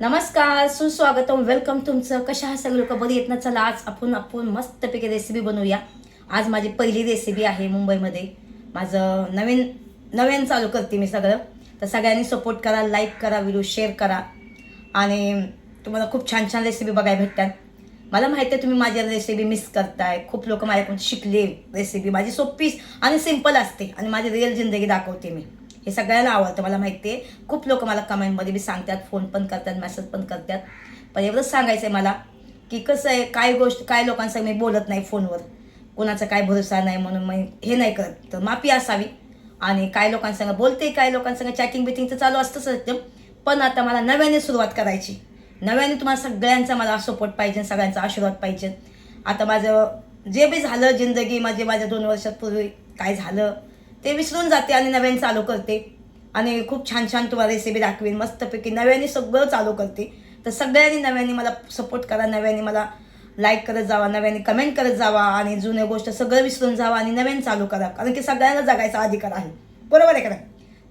नमस्कार सुस्वागतम. वेलकम तुमचं. कशा हा सगळे लोक? बरी येत ना? चला आज आपण आपण मस्तपैकी रेसिपी बनवूया. आज माझी पहिली रेसिपी आहे मुंबईमध्ये. माझं नवीन नवीन चालू करते मी सगळं. तर सगळ्यांनी सपोर्ट करा लाईक करा व्हिडिओ शेअर करा. आणि तुम्हाला खूप छान छान रेसिपी बघायला भेटतात. मला माहिती आहे तुम्ही माझ्या रेसिपी मिस करताय. खूप लोक माझ्याकडून शिकले रेसिपी माझी सोपी आणि सिंपल असते. आणि माझी रिअल जिंदगी दाखवते मी. हे सगळ्यांना आवडतं मला माहिती आहे खूप लोक मला कमेंटमध्ये बी सांगतात फोन पण करतात मेसेज पण करतात. पण एवढंच सांगायचं आहे मला की कसं आहे काय गोष्ट काय लोकांसंग मी बोलत नाही फोनवर. कोणाचा काय भरोसा नाही म्हणून मी हे नाही करत. तर माफी असावी. आणि काय लोकांसंग बोलते काय लोकांसंग चॅटिंग बिटिंग तर चालू असतं एकदम पण आता मला नव्याने सुरुवात करायची. नव्याने तुम्हाला सगळ्यांचा मला सपोर्ट पाहिजे सगळ्यांचा आशीर्वाद पाहिजे. आता माझं जे बी झालं जिंदगी माझे माझ्या दोन वर्षापूर्वी काय झालं ते विसरून जाते आणि नव्याने चालू करते. आणि खूप छान छान तुम्हाला रेसिपी दाखवेन. मस्तपैकी नव्याने सगळं चालू करते. तर सगळ्यांनी नव्याने मला सपोर्ट करा. नव्याने मला लाईक करत जावा. नव्याने कमेंट करत जावा. आणि जुन्या गोष्ट सगळं विसरून जावा आणि नव्याने चालू करा. कारण की सगळ्यांना जगायचा अधिकार आहे. बरोबर आहे का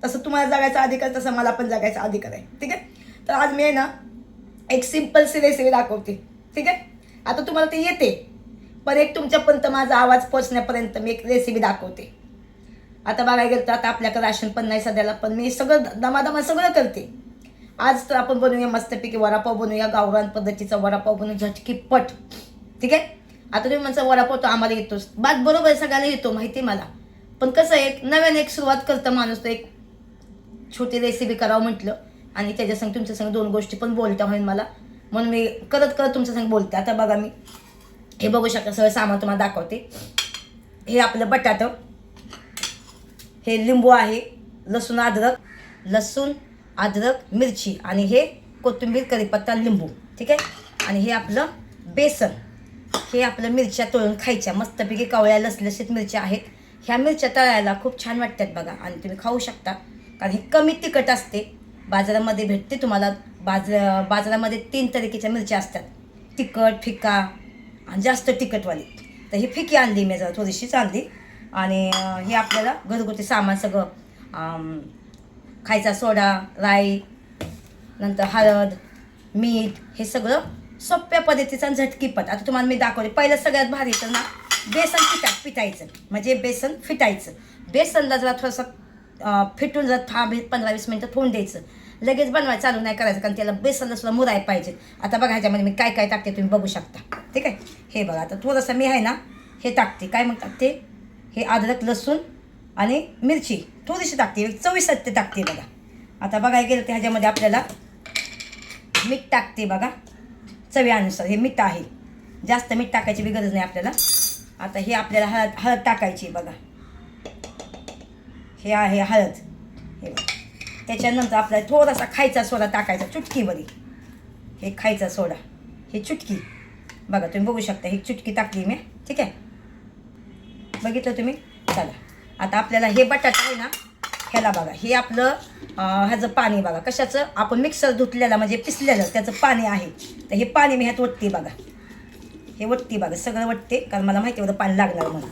तसं तुम्हाला जगायचा अधिकार तसं मला पण जगायचा अधिकार आहे. ठीक आहे? तर आज मी आहे ना एक सिम्पलसी रेसिपी दाखवते. ठीक आहे? आता तुम्हाला ते येते. पण एक तुमच्यापर्यंत माझा आवाज पोचण्यापर्यंत मी एक रेसिपी दाखवते. आता बघायला गेलं तर आता आपल्याकडे राशन पण नाही सध्याला पण मी सगळं दमादमा सगळं करते. आज तर आपण बनवूया मस्तपैकी वडापाव बनवूया गावरान पद्धतीचा वडापाव बनवू झटकी पट. ठीक आहे? आता तुम्ही म्हणता वडापाव तो आम्हाला येतोच. बात बरोबर सगळ्याला येतो माहिती आहे मला. पण कसं आहे एक नव्याने एक सुरुवात करतं माणूस तो एक छोटी रेसिपी करावं म्हटलं आणि त्याच्या संग तुमच्या संग दोन गोष्टी पण बोलता होईल मला. म्हणून मी करत करत तुमच्या संग बोलते. आता बघा मी हे बघू शकता सगळं सामान तुम्हाला दाखवते. हे आपलं बटाटं. हे लिंबू आहे लसूण अद्रक लसूण अद्रक मिरची आणि हे कोथिंबीर कढीपत्ता लिंबू. ठीक आहे? आणि हे आपलं बेसन. हे आपलं मिरच्या तळून खायच्या. मस्तपैकी कवळ्या लसलशीत मिरच्या आहेत. ह्या मिरच्या तळायला खूप छान वाटतात बघा आणि तुम्ही खाऊ शकता. कारण हे कमी तिखट असते. बाजारामध्ये भेटते तुम्हाला. बाजार बाजारामध्ये तीन तरीकेच्या मिरच्या असतात. तिखट फिका आणि जास्त तिखटवाली. तर ही फिकी आणली मी जरा थोडीशीच आणली आणि हे आपल्याला घरगुती सामान सगळं खायचा सोडा राई नंतर हळद मीठ हे सगळं सोप्या पद्धतीचं आणि झटकीपट आता तुम्हाला मी दाखवले पहिलं सगळ्यात भारी तर ना बेसन फिटा फिटायचं म्हणजे बेसन फिटायचं. बेसनला जरा थोडंसं फिटून जर दहा पंधरा वीस मिनटं ठेवून द्यायचं. लगेच बनवायला चालू नाही करायचं कारण त्याला बेसनला सुद्धा मुराय पाहिजे. आता बघा ह्याच्यामध्ये मी काय काय टाकते तुम्ही बघू शकता. ठीक आहे? हे बघा आता थोडंसं मी आहे ना हे टाकते. काय म्हणतात ते? हे अद्रक लसूण आणि मिरची. थोडीशी टाकते एक चवीसाठी टाकते बघा. आता बघायला गेलं तर ह्याच्यामध्ये आपल्याला मीठ टाकते बघा. चवीनुसार हे मीठ आहे. जास्त मीठ टाकायची बी गरज नाही आपल्याला. आता हे आपल्याला हळद हळद टाकायची बघा. हे आहे हळद. हे बघा. त्याच्यानंतर आपल्याला थोडासा खायचा सोडा टाकायचा चुटकीमध्ये हे खायचा सोडा. हे चुटकी. बघा तुम्ही बघू शकता ही चुटकी टाकली मी. ठीक आहे? बघितलं तुम्ही? चला. आता आपल्याला हे बटाटा आहे ना ह्याला बघा. हे आपलं ह्याचं पाणी बघा. कशाचं? आपण मिक्सर धुतलेलं म्हणजे पिसलेलं त्याचं पाणी आहे. तर हे पाणी मी ह्यात वटते बघा. हे वटते बघा. सगळं वटते कारण मला माहिती होतं पाणी लागणार म्हणून.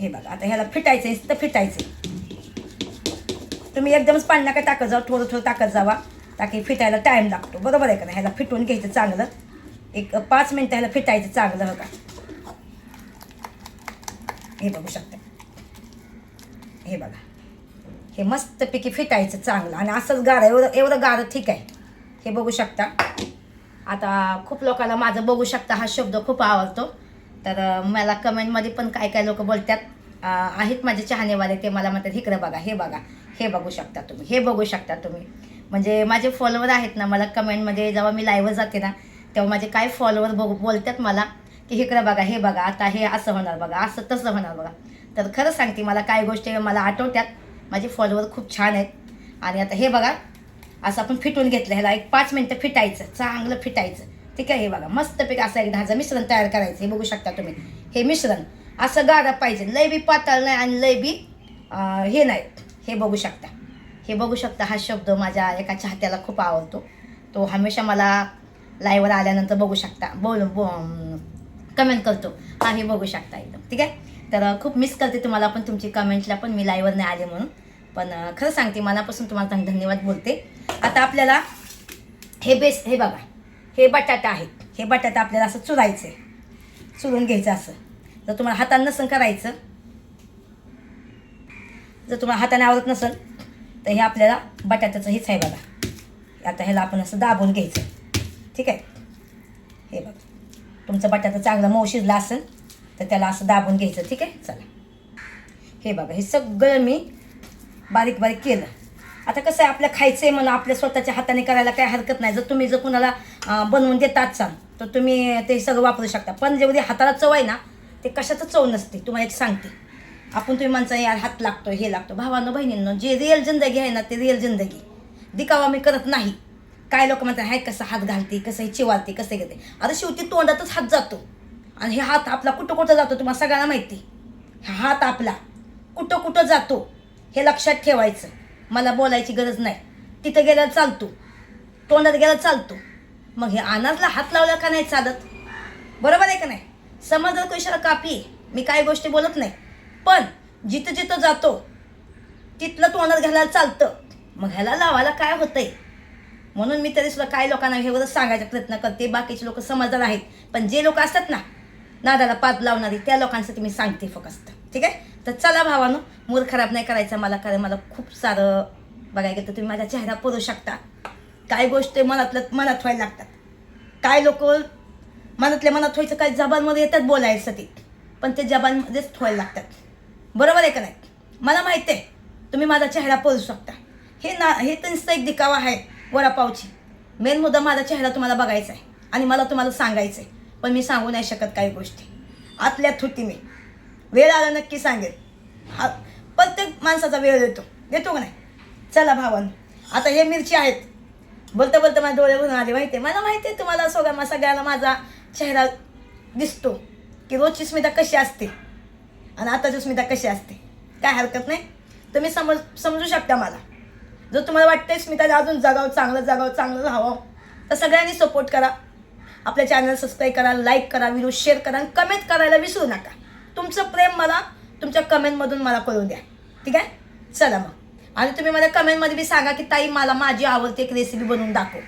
हे बघा. आता ह्याला फिटायचं आहे तर फिटायचं तुम्ही एकदमच पाणी नका टाकत जाऊ थोडं थोडं टाकत जावा. ताकी फिटायला टाईम लागतो. बरोबर आहे का ह्याला फिटवून घ्यायचं चांगलं. एक पाच मिनटं ह्याला फिटायचं चांगलं हो का हे बघू शकता. हे बघा. हे मस्तपैकी फिटायचं चांगलं. आणि असंच गार एवढं एवढं गार ठीक आहे. हे बघू शकता. आता खूप लोकांना माझं बघू शकता हा शब्द खूप आवडतो. तर मला कमेंटमध्ये पण काय काय लोक बोलतात. आहेत माझे चाहनेवाले ते मला म्हणतात इकडं बघा हे बघा. हे बघू शकता तुम्ही. हे बघू शकता तुम्ही. म्हणजे माझे फॉलोवर आहेत ना मला कमेंटमध्ये जेव्हा मी लाईव्ह जाते ना तेव्हा माझे काय फॉलोवर बघू बोलतात मला की इकडं बघा हे बघा आता हे असं होणार बघा असं तसं होणार बघा. तर खरं सांगते मला काय गोष्टी मला आठवत्यात माझे फॉलोवर खूप छान आहेत. आणि आता हे बघा असं आपण फिटून घेतलं ह्याला एक पाच मिनटं फिटायचं चांगलं फिटायचं. ठीक आहे हे बघा मस्तपैकी असं एक ह्याचं मिश्रण तयार करायचं हे बघू शकता तुम्ही. हे मिश्रण असं गाडा पाहिजे लय बी पातळ नाही आणि लय बी हे नाही. हे बघू शकता. हे बघू शकता हा शब्द माझ्या एका चाहत्याला खूप आवडतो. तो हमेशा मला लाईव्हवर आल्यानंतर बघू शकता. बोल कमेंट करतो. हा हे बघू शकता एकदम. ठीक आहे? तर खूप मिस करते तुम्हाला पण तुमची कमेंटला पण. मी लाईव्हवर नाही आले म्हणून. पण खरं सांगते मनापासून तुम्हाला धन- धन्यवाद बोलते. आता आपल्याला हे बेस हे बघा. हे बटाटा आहे हे बटाटा आपल्याला असं चुरायचं आहे चुरून घ्यायचं असं. जर तुम्हाला हाताने नसेल करायचं जर तुम्हाला हाताने आवडत नसेल तर हे आपल्याला बटाट्याचं हेच आहे बघा. आता ह्याला आपण असं दाबून घ्यायचं. ठीक आहे? हे बघा. तुमचं बटाटा चांगला मऊ शिजला असेल तर त्याला असं दाबून घ्यायचं ठीक आहे? चला. हे बघा हे सगळं मी बारीक बारीक केलं. आता कसं आहे आपल्या खायचं आहे मला आपल्या स्वतःच्या हाताने करायला काही हरकत नाही. जर तुम्ही जर कुणाला बनवून देतात चाल तर तुम्ही ते सगळं वापरू शकता. पण जेवढी हाताला चव आहे ना ते कशाचं चव नसते तुम्हाला एक सांगते. आपण तुम्ही म्हणता यार हात लागतो हे लागतो भावानं बहिणींनो जे रिअल जिंदगी आहे ना ते रिअल जिंदगी. दिकावा मी करत नाही. काय लोक म्हणतात हाय कसं हात घालते कसं हे चिवालते कसं घेते आता शेवटी तोंडातच हात जातो. आणि हे हात आपला कुठं कुठं जातो तुम्हाला सगळ्यांना माहिती. हा हात आपला कुठं कुठं जातो हे लक्षात ठेवायचं. मला बोलायची गरज नाही. तिथं गेल्यावर चालतो. तोंडात गेला चालतो. मग हे अनाजला हात लावला का नाही चालत? बरोबर आहे का नाही? समज कशाला कापी मी काही गोष्टी बोलत नाही. पण जिथं जिथं जातो तिथलं तोंडात घालायला चालतं. मग ह्याला लावायला काय होतंय? म्हणून मी तरी सुद्धा काही लोकांना हे बरं सांगायचा प्रयत्न करते. बाकीचे लोक समजदार आहेत पण जे लोक असतात ना नादाला पाप लावणारी त्या लोकांसाठी मी सांगते फक्त. ठीक आहे? तर चला भावानो मूड खराब नाही करायचा मला कारण मला खूप सारं बघायला गेलं तर तुम्ही माझा चेहरा पुरू शकता. काय गोष्टी मनातलं मनात व्हायला लागतात. काय लोक मनातल्या मनात व्हायचं काय जबानमध्ये येतात बोलायसाठी पण ते जबानमध्येच व्हायला लागतात. बरोबर आहे का नाही? मला माहिती आहे तुम्ही माझा चेहरा पोरू शकता. हे ना हे त्यांचं एक दिकावा आहे. वडापावची. मेन मुद्दा माझा चेहरा तुम्हाला बघायचा आहे आणि मला तुम्हाला सांगायचं आहे. पण मी सांगू नाही शकत काही गोष्टी. आतल्या थुती मी. वेळ आला नक्की सांगेल. हा प्रत्येक माणसाचा वेळ देतो देतो का नाही? चला भावन. आता हे मिरची आहेत. बोलता बोलता माझ्या डोळे आले माहिती आहे. मला माहिती आहे तुम्हाला सगळ्या सगळ्याला माझा चेहरा दिसतो की रोजची स्मिता कशी असते आणि आताची स्मिता कशी असते. काय हरकत नाही. तुम्ही समज समजू शकता मला. जर तुम्हाला वाटतंय स्मिता अजून जगावं चांगलं जगावं चांगलं राहावं तर सगळ्यांनी सपोर्ट करा. आपल्या चॅनल सबस्क्राईब करा लाईक करा व्हिडिओ शेअर करा आणि कमेंट करायला विसरू नका. तुमचं प्रेम मला तुमच्या कमेंटमधून मला कळून द्या. ठीक आहे? चला मग. आणि तुम्ही मला कमेंटमध्ये बी सांगा की ताई मला माझी आवडती एक रेसिपी बनवून दाखव.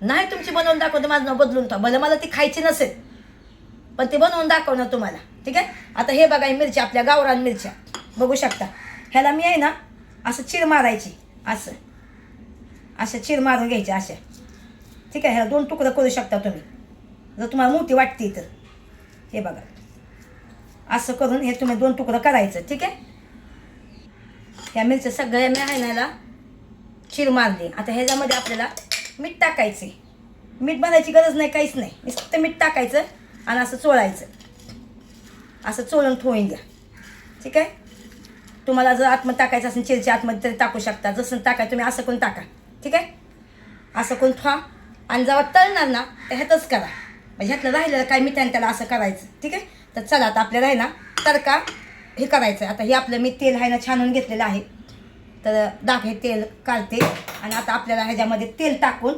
नाही तुमची बनवून दाखव तर माझं नाव बदलून ठेवा भले मला ती खायची नसेल पण ती बनवून दाखवणार तुम्हाला. ठीक आहे? आता हे बघा मिरच्या आपल्या गावरान मिरच्या. बघू शकता. ह्याला मी आहे ना असं चिर मारायची. असं. असं चीर मारून घ्यायच्या अशा. ठीक आहे ह्या दोन तुकडं करू शकता तुम्ही. जर तुम्हाला मोठी वाटते तर. हे बघा. असं करून हे तुम्ही दोन तुकडं करायचं ठीक आहे? ह्या मिरच्या सगळ्या मी आहे ना मारली. आता ह्याच्यामध्ये आपल्याला मीठ टाकायचे मीठ बनायची गरज नाही काहीच नाही. फक्त मीठ टाकायचं आणि असं चोळायचं. असं चोळून ठेवून द्या ठीक आहे? तुम्हाला जर आतमध्ये टाकायचं असेल चिरच्या आतमध्ये तरी टाकू शकता. जसं टाकाय तुम्ही असं करून टाका. ठीक आहे? असं करून ठेवा. आणि जेव्हा तळणार ना तर ह्यातच करा. म्हणजे ह्यातलं राहिलेलं काय मिठाने त्याला असं करायचं. ठीक आहे? तर चला आता आपल्याला आहे ना तडका हे करायचं आहे आता हे आपलं मी तेल आहे ना छानून घेतलेलं आहे. तर दाख हे तेल काढते. आणि आता आपल्याला ह्याच्यामध्ये तेल टाकून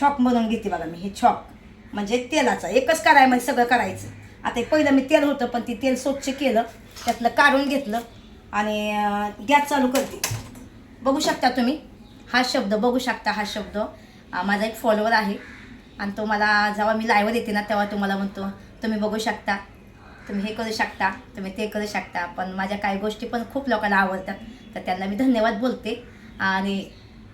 छॉक बनवून घेते बघा मी. हे छॉक म्हणजे तेलाचा. एकच करायमध्ये म्हणजे सगळं करायचं. आता हे पहिलं मी तेल होतं पण ते तेल स्वच्छ केलं त्यातलं काढून घेतलं आणि गॅस चालू करते. बघू शकता तुम्ही हा शब्द बघू शकता हा शब्द माझा एक फॉलोअर आहे. आणि तो मला जेव्हा मी लाईव्ह येते ना तेव्हा तुम्हाला म्हणतो तुम्ही बघू शकता तुम्ही हे करू शकता तुम्ही ते करू शकता. पण माझ्या काही गोष्टी पण खूप लोकांना आवडतात. तर त्यांना मी धन्यवाद बोलते. आणि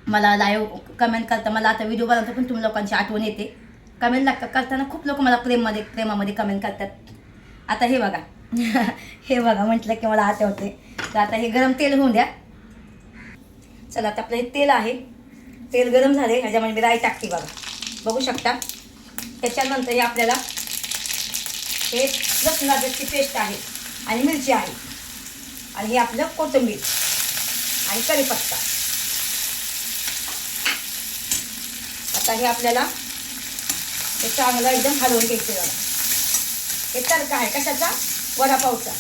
मला लाईव्ह कमेंट करता मला आता व्हिडिओ बनवतो पण तुम्ही लोकांची आठवण येते. कमेंट लागतं करताना खूप लोक मला प्रेममध्ये प्रेमामध्ये कमेंट करतात. आता हे बघा. हे बघा म्हटलं की मला आठवते तर आता हे गरम तेल होऊन द्या. चला आता आपलं हे तेल आहे. तेल गरम झाले ह्याच्यामध्ये मी राई टाकते बघा. बघू शकता. त्याच्यानंतर हे आपल्याला हे लसण अद्रकची पेस्ट आहे आणि मिरची आहे. आणि हे आपलं कोथिंबीर आणि कढीपत्ता. आता हे आपल्याला हे चांगलं एकदम हलवून घ्यायचं बघा. हे तडका आहे कशाचा? वडापावचा.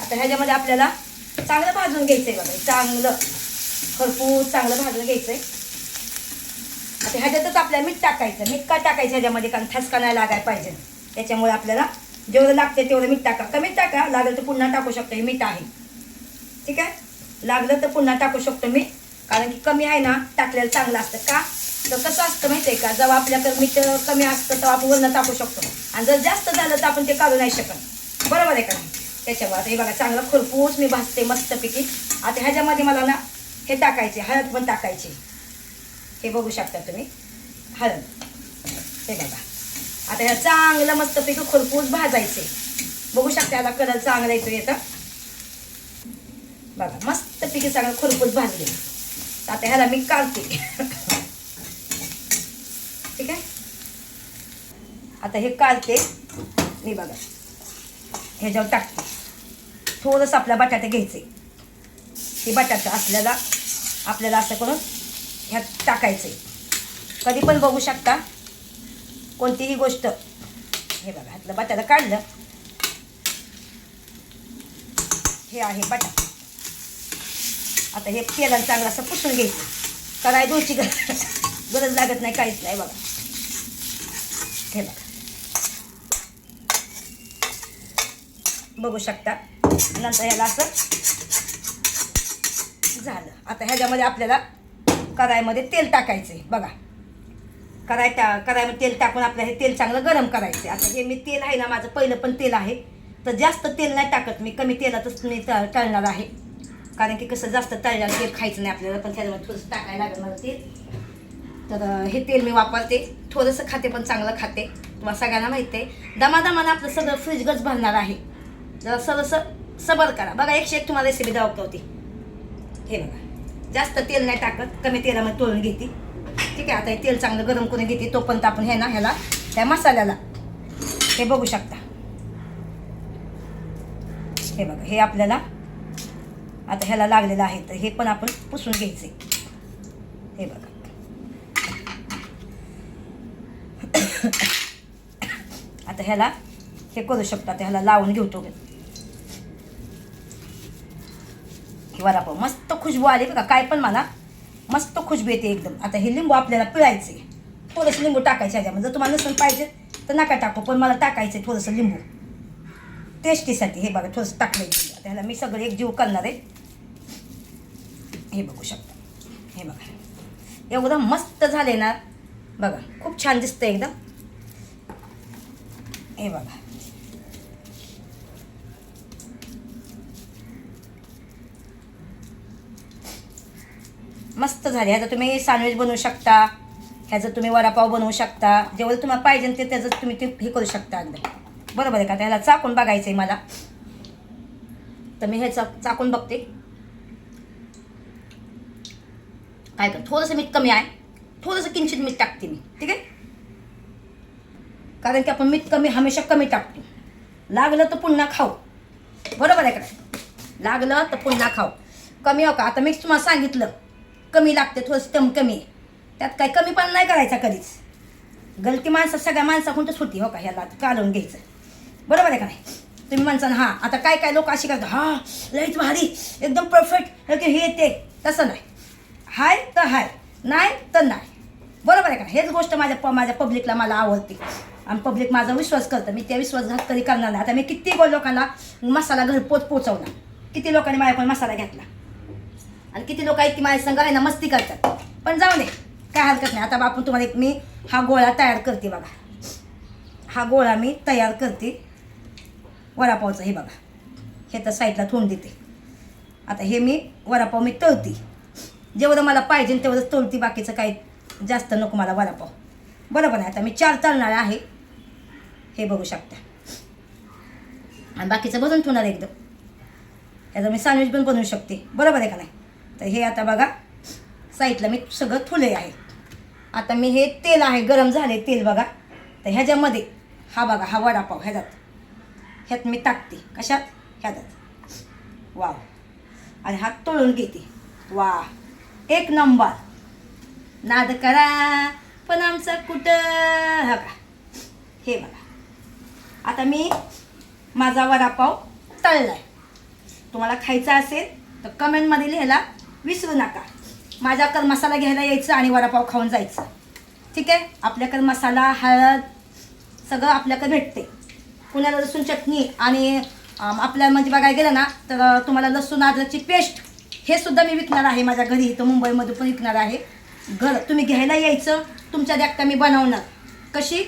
आता ह्याच्यामध्ये आपल्याला चांगलं भाजून घ्यायचंय बघा. चांगलं खरपूस चांगलं भाजून घ्यायचंय आता ह्याच्यातच आपल्याला मीठ टाकायचं मीठ का टाकायचं ह्याच्यामध्ये? कारण ठसका नाही लागायला पाहिजे. त्याच्यामुळे आपल्याला जेवढं लागते तेवढं मीठ टाका. कमी टाका. लागलं तर पुन्हा टाकू शकतो हे मीठ आहे. ठीक आहे? लागलं तर पुन्हा टाकू शकतो मी. कारण की कमी आहे ना टाकलेलं चांगलं असतं. का? तर कसं असतं माहिती आहे का? जेव्हा आपल्याकडे मीठ कमी असतं तेव्हा आपण वरण टाकू शकतो. आणि जर जास्त झालं तर आपण ते काढू नाही शकत. बरोबर आहे का त्याच्यावर हे बघा चांगलं खुरपूस मी भाजते मस्तपैकी. आता ह्याच्यामध्ये मला ना हे टाकायचे हळद पण टाकायची. हे बघू शकता तुम्ही. हळद. हे बघा. आता ह्या चांगलं मस्तपैकी खुरपूस भाजायचे. बघू शकता याला कलर चांगला येतो येतं बघा मस्तपैकी चांगलं खुरपूस भाजले. आता ह्याला मी काढते ठीक आहे आता हे काढते मी बघा. ह्याच्यावर टाकते. थोडंसं आपल्या बटाटे घ्यायचे. हे बटाटा आपल्याला आपल्याला असं करून ह्यात टाकायचं. कधी पण बघू शकता कोणतीही गोष्ट. हे बघा ह्यातलं बटाटा काढलं. हे आहे बटाटा. आता हे तेलाला चांगलं असं पुसून घ्यायचं. कराय दोची गरज गरज लागत नाही काहीच नाही बघा. हे बघा. बघू शकता. नंतर ह्याला असं झालं. आता ह्याच्यामध्ये आपल्याला कढाईमध्ये तेल टाकायचे बघा. कढाई टा कढाईमध्ये तेल टाकून आपलं हे तेल चांगलं गरम करायचं आता हे मी तेल आहे ना माझं पहिलं पण तेल आहे. तर जास्त तेल नाही टाकत मी. कमी तेलातच मी तळणार आहे. कारण की कसं जास्त तळल्याला तेल खायचं नाही आपल्याला पण त्याच्यामध्ये थोडंसं टाकायला लागेल मला तेल. तर हे तेल मी वापरते. थोडंसं खाते पण चांगलं खाते. तुम्हाला सगळ्यांना माहिती आहे. दमादमानं आपलं सगळं फ्रीजगच भरणार आहे. जरा सरसं सबर करा. बघा एकशे एक तुम्हाला रेसिपी दाखवते. हे बघा. जास्त तेल नाही टाकत. कमी तेलामध्ये तोळून घेते. ठीक आहे आता हे तेल चांगलं गरम करून घेते. तोपर्यंत आपण हे ना ह्याला त्या मसाल्याला. हे बघू शकता. हे बघा हे आपल्याला आता ह्याला लागलेलं आहे. तर हे पण आपण पुसून घ्यायचे. हे बघा. आता ह्याला हे करू शकता. आता ह्याला लावून घेऊ तो. वडापाव. मस्त खुशबू आली बघा काय पण मला मस्त खुशबू येते एकदम. आता हे लिंबू आपल्याला पिळायचे थोडंसं लिंबू टाकायचे ह्याच्यामध्ये. जर तुम्हाला नसेल पाहिजे तर नका टाकू पण मला टाकायचं आहे थोडंसं लिंबू. टेस्टीसाठी हे बघा थोडंसं टाकलं त्याला मी सगळं एक जीव करणार आहे. हे बघू शकता. हे बघा. एवढं मस्त झाले ना. बघा खूप छान दिसतं एकदम. हे बघा. मस्त झाले. ह्याचं तुम्ही सँडविच बनवू शकता. ह्याचं तुम्ही वडापाव बनवू शकता. जेवढं तुम्हाला पाहिजे ते त्याचं तुम्ही ते हे करू शकता एकदम बरोबर आहे का? त्याला चाकून बघायचं आहे मला. तर मी हे चा चाकून बघते. काय कर थोडंसं मीठ कमी आहे. थोडंसं किंचित मीठ टाकते मी. ठीक आहे? कारण की आपण मीठ कमी हमेशा कमी टाकतो. लागलं तर पुन्हा खाऊ. बरोबर आहे का? लागलं तर पुन्हा खाऊ. कमी हो का? आता मीच तुम्हाला सांगितलं. कमी लागते थोडंसं कमी कमी आहे त्यात काय कमी पण नाही करायचा कधीच. गलती माणसं सगळ्या माणसाकडूनच सुटी हो का? ह्याला कालवून घ्यायचं. बरोबर आहे का नाही? तुम्ही माणसानं हां आता काय काय लोक अशी करतात? हां लईच भारी एकदम परफेक्ट हे ते. तसं नाही. हाय तर हाय नाही तर नाही. बरोबर आहे का हेच गोष्ट माझ्या प माझ्या पब्लिकला मला आवडते. आणि पब्लिक माझा विश्वास करतं. मी त्या विश्वासघात कधी करणार नाही. आता मी किती गो लोकांना मसाला घरपोच पोचवला किती लोकांनी माझ्याकडून मसाला घेतला? आणि किती लोक आहेत की माझ्या संघ आहे ना मस्ती करतात. पण जाऊ दे काय हरकत नाही. आता आपण तुम्हाला एक मी हा गोळा तयार करते बघा. हा गोळा मी तयार करते. वडापावचा हे बघा. हे तर साईडला ठेवून देते. आता हे मी वडापाव मी तळते. जेवढं मला पाहिजे तेवढंच तळती बाकीचं काही जास्त नको मला वडापाव. बरोबर आहे आता मी चार तळणार आहे. हे बघू शकता. आणि बाकीचं भरून ठेवणार एकदम. याचं मी सँडविच पण बनवू शकते. बरोबर आहे का नाही? तर हे आता बघा साईडला मी सगळं ठुले आहे. आता मी हे तेल आहे गरम झाले तेल बघा. तर ह्याच्यामध्ये हा बघा हा वडापाव ह्याच्यात. ह्यात मी टाकते. कशात? ह्याच्यात. वा आणि हा तळून घेते. वा एक नंबर. नाद करा पण आमचं कुठं? हा का? हे बघा. आता मी माझा वडापाव तळला आहे तुम्हाला खायचा असेल तर कमेंटमध्ये लिहायला विसरू नका. माझ्याकडे मसाला घ्यायला यायचं आणि वडापाव खाऊन जायचं. ठीक आहे? आपल्याकडे मसाला हळद सगळं आपल्याकडे भेटते. पुण्याला लसूण चटणी आणि आपल्या म्हणजे बघायला गेलं ना तर तुम्हाला लसूण अद्रकची पेस्ट हे सुद्धा मी विकणार आहे माझ्या घरी. इथं मुंबईमध्ये पण विकणार आहे. घर तुम्ही घ्यायला यायचं तुमच्या द्याक्ता मी बनवणार. कशी?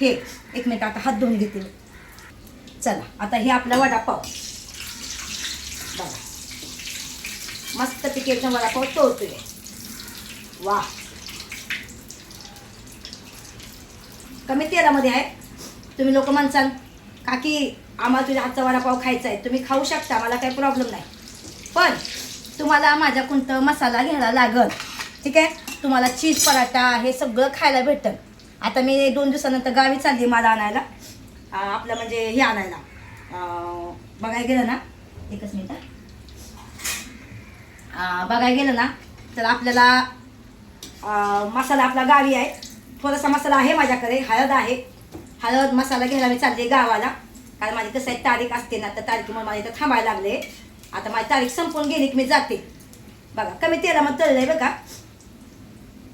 हे एक मिनिट आता हात धुवून घेते चला आता हे आपला वडापाव बघा मस्त पिके एकदम वडापाव तोडतोय वा. कमी तेलामध्ये आहे. तुम्ही लोक म्हणसाल काकी आम्हाला तुझ्या हातचा वडापाव खायचा आहे. तुम्ही खाऊ शकता मला काही प्रॉब्लेम नाही. पण तुम्हाला माझ्या कोणतं मसाला घ्यायला लागल. ठीक आहे? तुम्हाला चीज पराठा हे सगळं खायला भेटल. आता मी दोन दिवसानंतर गावी चालली मला आणायला. आपलं म्हणजे हे आणायला. बघायला गेलं ना? एकच मिनिट. बघायला गेलं ना तर आपल्याला मसाला आपला गावी आहे. थोडासा मसाला आहे माझ्याकडे हळद आहे. हळद मसाला घ्यायला मी चालले गावाला. कारण माझी कसं आहे तारीख असते ना तर तारखेमुळे मला इथं थांबायला लागले. आता माझी तारीख संपून गेली की मी जाते. बघा कमी तेलामध्ये आहे बघा.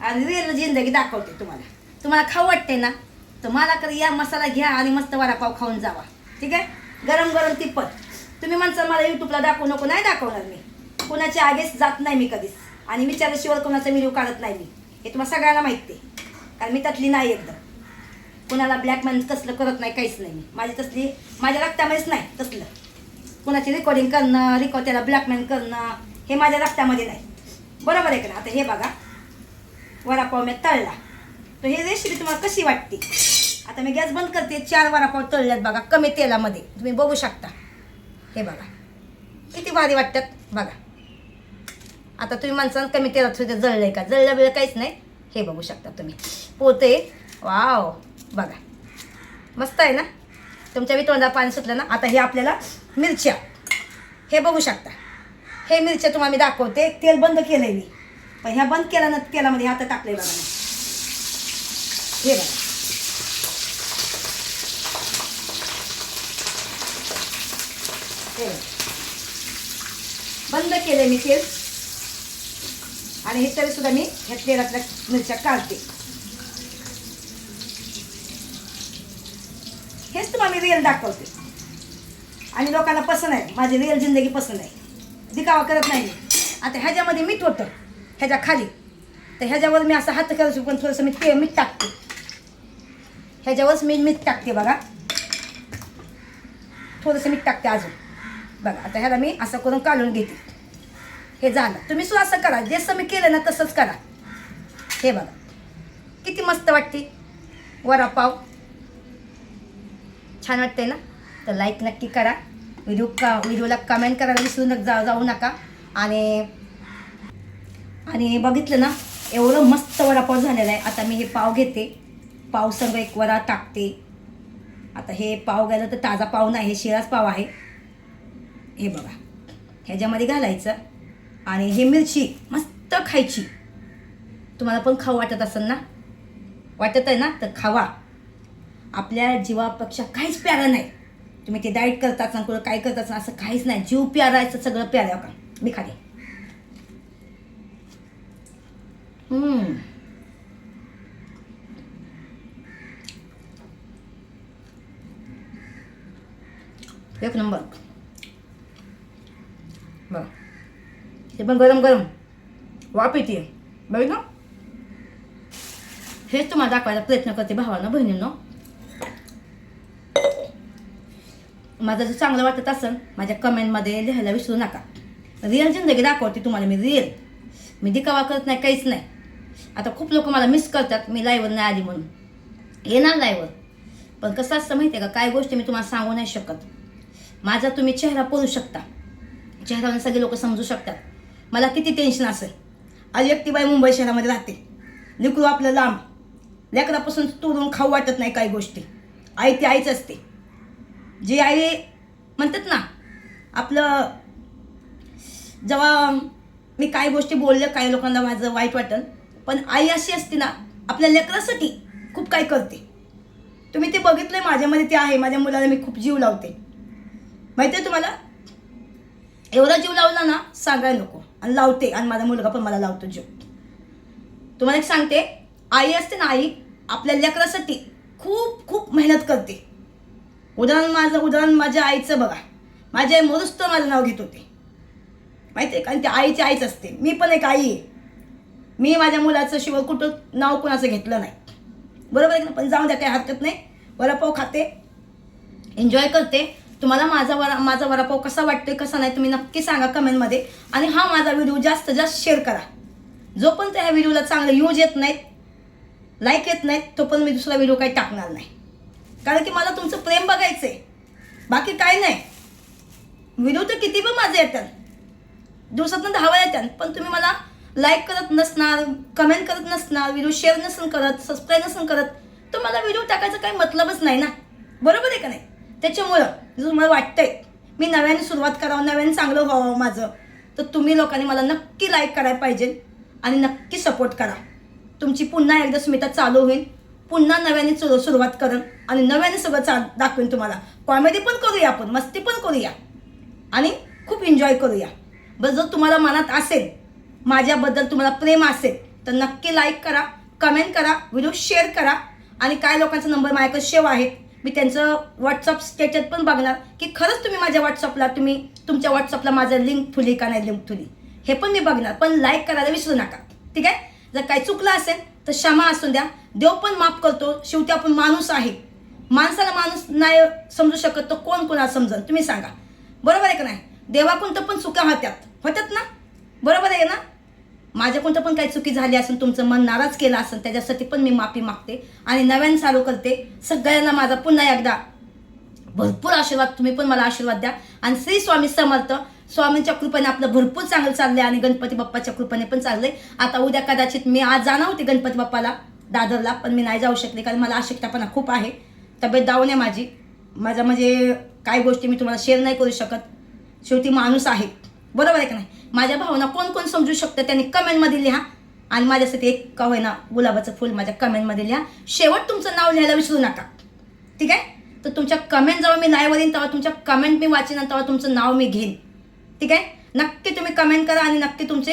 आणि रिअल जिंदगी दाखवते तुम्हाला. तुम्हाला खाऊ वाटते ना तर मला कधी या मसाला घ्या आणि मस्त वडापाव खाऊन जावा. ठीक आहे? गरम गरम तिप्पत तुम्ही म्हणसाल मला यूट्यूबला दाखवू नको नाही दाखवणार मी. कुणाच्या आगेच जात नाही मी कधीच. आणि विचारल्याशिवाय कोणाचा व्हिडिओ काढत नाही मी. हे तुम्हाला सगळ्यांना माहिती आहे कारण मी त्यातली नाही एकदम. ब्लॅक ब्लॅकमेल तसलं करत नाही काहीच नाही मी. माझी तसली माझ्या रक्तामध्येच नाही तसलं. कुणाची रेकॉर्डिंग करणं रिकॉर्ड त्याला ब्लॅकमेल करणं हे माझ्या रक्तामध्ये नाही. बरोबर आहे का ना आता हे बघा. वडापाव मी तळला. तर हे रेसिपी तुम्हाला कशी वाटते? आता मी गॅस बंद करते. चार वडापाव तळल्यात बघा कमी तेलामध्ये. तुम्ही बघू शकता. हे बघा. किती भारी वाटतात बघा. आता तुम्ही माणसानं कमी तेलात सुद्धा आहे का? जळलं बिळलं काहीच नाही. हे बघू शकता तुम्ही. पोते. वाव. बघा. मस्त आहे ना? तुमच्या वितोंडा पाणी सुटलं ना? आता हे आपल्याला मिरच्या. हे बघू शकता. हे मिरच्या तुम्हाला मी दाखवते. तेल बंद केलं आहे मी. पण ह्या बंद केल्या ना तेलामध्ये आता टाकलंय बघा. हे बघा. हे बघा. बंद केलं मी तेल. आणि हे तरी सुद्धा मी ह्या तेलातल्या मिरच्या काढते. हेच तुम्हाला मी रिअल दाखवते. आणि लोकांना पसंत आहे. माझी रिअल जिंदगी पसंत आहे. दिखावा करत नाही आता ह्याच्यामध्ये मीठ होतं. ह्याच्या खाली. तर ह्याच्यावर मी असं हात करतो पण थोडंसं मी ते मीठ टाकते. ह्याच्यावरच मी मीठ टाकते बघा. थोडंसं मीठ टाकते अजून. बघा आता ह्याला मी असं करून काढून घेते. हे झालं तुम्ही सुद्धा असं करा. जसं मी केलं ना तसंच करा. हे बघा. किती मस्त वाटते. वडापाव. छान वाटते ना? तर लाईक नक्की करा. व्हिडिओ का व्हिडिओला कमेंट करायला विसरू नका जा जाऊ नका. आणि आणि बघितलं ना एवढं मस्त वडापाव झालेला आहे. आता मी हे पाव घेते. पाव संग एक वडा टाकते. आता हे पाव गेलं तर ताजा पाव नाही हे शिळाच पाव आहे. हे बघा. ह्याच्यामध्ये घालायचं. आणि ही मिरची मस्त खायची. तुम्हाला पण खाऊ वाटत असेल ना? वाटत आहे ना? तर खावा. आपल्या जीवापेक्षा काहीच प्यारा नाही. तुम्ही ते डाएट करता असाल कुठं काय करत ना असं काहीच नाही. जीव प्यारायचं सगळं प्यारा का? मी खाते. एक नंबर. बरं. हे पण गरम गरम. वाप येते. बघ ना हेच तुम्हाला दाखवायचा प्रयत्न करते भावांना बहिणीनं. माझं जर चांगलं वाटत असेल माझ्या कमेंटमध्ये लिहायला विसरू नका. रिअल जिंदगी दाखवते तुम्हाला मी रिअल मी दिखावा करत नाही काहीच नाही. आता खूप लोक मला मिस करतात मी लाईव्हवर नाही आली म्हणून. येणार लाईव्हवर पण कसं असतं माहिती आहे का काय गोष्टी मी तुम्हाला सांगू नाही शकत. माझा तुम्ही चेहरा पोरू शकता. चेहऱ्यावर सगळे लोक समजू शकतात. मला किती टेन्शन असेल. आज एकटीबाई मुंबई शहरामध्ये राहते. लेकरू आपलं लांब. लेकरापासून तोडून खाऊ वाटत नाही काही गोष्टी. आई ती आईच असते. जी आई म्हणतात ना आपलं जेव्हा मी काही गोष्टी बोलले काही लोकांना माझं वाईट वाटलं. पण आई अशी असते ना आपल्या लेकरासाठी खूप काही करते. तुम्ही ते बघितलं आहे माझ्यामध्ये ते आहे. माझ्या मुलाला मी खूप जीव लावते. माहिती आहे तुम्हाला? एवढा जीव लावला ना सांगायला नको. आणि लावते आणि माझा मुलगा पण मला लावतो जीव. तुम्हाला एक सांगते आई असते ना आई आपल्या लेकरासाठी खूप खूप मेहनत करते. उदाहरण माझं उदाहरण माझ्या आईचं बघा. माझी आई मरुस्त माझं नाव घेत होते. माहिती आहे? कारण ती आईची आईच असते. मी पण एक आई आहे. मी माझ्या मुलाचं शिवाय कुठं नाव कोणाचं घेतलं नाही. बरोबर आहे ना पण जाऊन द्या काही हरकत नाही. वडापाव खाते. एन्जॉय करते. तुम्हाला माझा वरा माझा वरापाव कसा वाटतोय कसा नाही तुम्ही नक्की सांगा कमेंटमध्ये. आणि हा माझा व्हिडिओ जास्त जास्त शेअर करा. जोपर्यंत ह्या व्हिडिओला चांगले यूज येत नाहीत लाईक येत नाहीत तोपर्यंत मी दुसरा व्हिडिओ काही टाकणार नाही. कारण की मला तुमचं प्रेम बघायचं आहे बाकी काय नाही. व्हिडिओ तर किती पण माझे येतात दिवसातून दहा येतात पण तुम्ही मला लाईक करत नसणार कमेंट करत नसणार व्हिडिओ शेअर नसून करत सबस्क्राईब नसून करत तर मला व्हिडिओ टाकायचा काही मतलबच नाही ना. बरोबर आहे का नाही? त्याच्यामुळं जर तुम्हाला वाटतंय. मी नव्याने सुरुवात करावं नव्याने चांगलं व्हावं माझं. तर तुम्ही लोकांनी मला नक्की लाईक करायला पाहिजे आणि नक्की सपोर्ट करा. तुमची पुन्हा एकदा स्मिता चालू होईल. पुन्हा नव्याने सुरू सुरुवात करेन आणि नव्याने सगळं चा दाखवेन तुम्हाला. कॉमेडी पण करूया आपण मस्ती पण करूया. आणि खूप एन्जॉय करूया. बरं जर तुम्हाला मनात असेल माझ्याबद्दल तुम्हाला प्रेम असेल तर नक्की लाईक करा कमेंट करा व्हिडिओ शेअर करा. आणि काय लोकांचा नंबर माझ्याकडे सेव आहेत मी त्यांचं व्हॉट्सअप स्टेटस पण बघणार की खरंच तुम्ही माझ्या व्हॉट्सअपला तुम्ही तुमच्या व्हॉट्सअपला माझं लिंक फुली का नाही लिंक फुली हे पण मी बघणार पण लाईक करायला विसरू नका. ठीक आहे? जर काही चुकलं असेल तर क्षमा असून द्या. देव पण माफ करतो शेवटी आपण माणूस आहे. माणसाला माणूस नाही समजू शकत तर कोण कोणाला समजल? तुम्ही सांगा. बरोबर आहे का नाही? देवाकडून तर पण चुका होत्यात. होत्यात ना? बरोबर आहे ना? माझ्याकडून पण काही चुकी झाली असेल तुमचं मन नाराज केलं असेल त्याच्यासाठी पण मी माफी मागते आणि नव्याने चालू करते. सगळ्यांना माझा पुन्हा एकदा भरपूर आशीर्वाद तुम्ही पण मला आशीर्वाद द्या. आणि श्री स्वामी समर्थ स्वामींच्या कृपेने आपलं भरपूर चांगलं चाललंय आणि गणपती बाप्पाच्या कृपेने पण चाललंय. आता उद्या कदाचित मी आज जाणार होती गणपती बाप्पाला दादरला पण मी नाही जाऊ शकले कारण मला अशक्तपणा खूप आहे. तब्येत डाऊन आहे माझी. माझ्या म्हणजे काही गोष्टी मी तुम्हाला शेअर नाही करू शकत. शेवटी माणूस आहे. बरोबर आहे का नाही? माझ्या भावना कोण कोण समजू शकतं त्यांनी कमेंटमध्ये लिहा. आणि माझ्यासाठी एक का होईना गुलाबाचं फुल माझ्या कमेंटमध्ये लिहा. शेवट तुमचं नाव लिहायला विसरू नका. ठीक आहे? तर तुमच्या कमेंट जेव्हा मी लाईव्ह येईन तेव्हा तुमच्या कमेंट मी वाचेन तेव्हा तुमचं नाव मी घेईन. ठीक आहे? नक्की तुम्ही कमेंट करा आणि नक्की तुमचे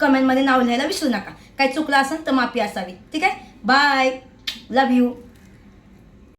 कमेंटमध्ये नाव लिहायला विसरू नका. काही चुकलं असेल तर माफी असावी. ठीक आहे? Bye love you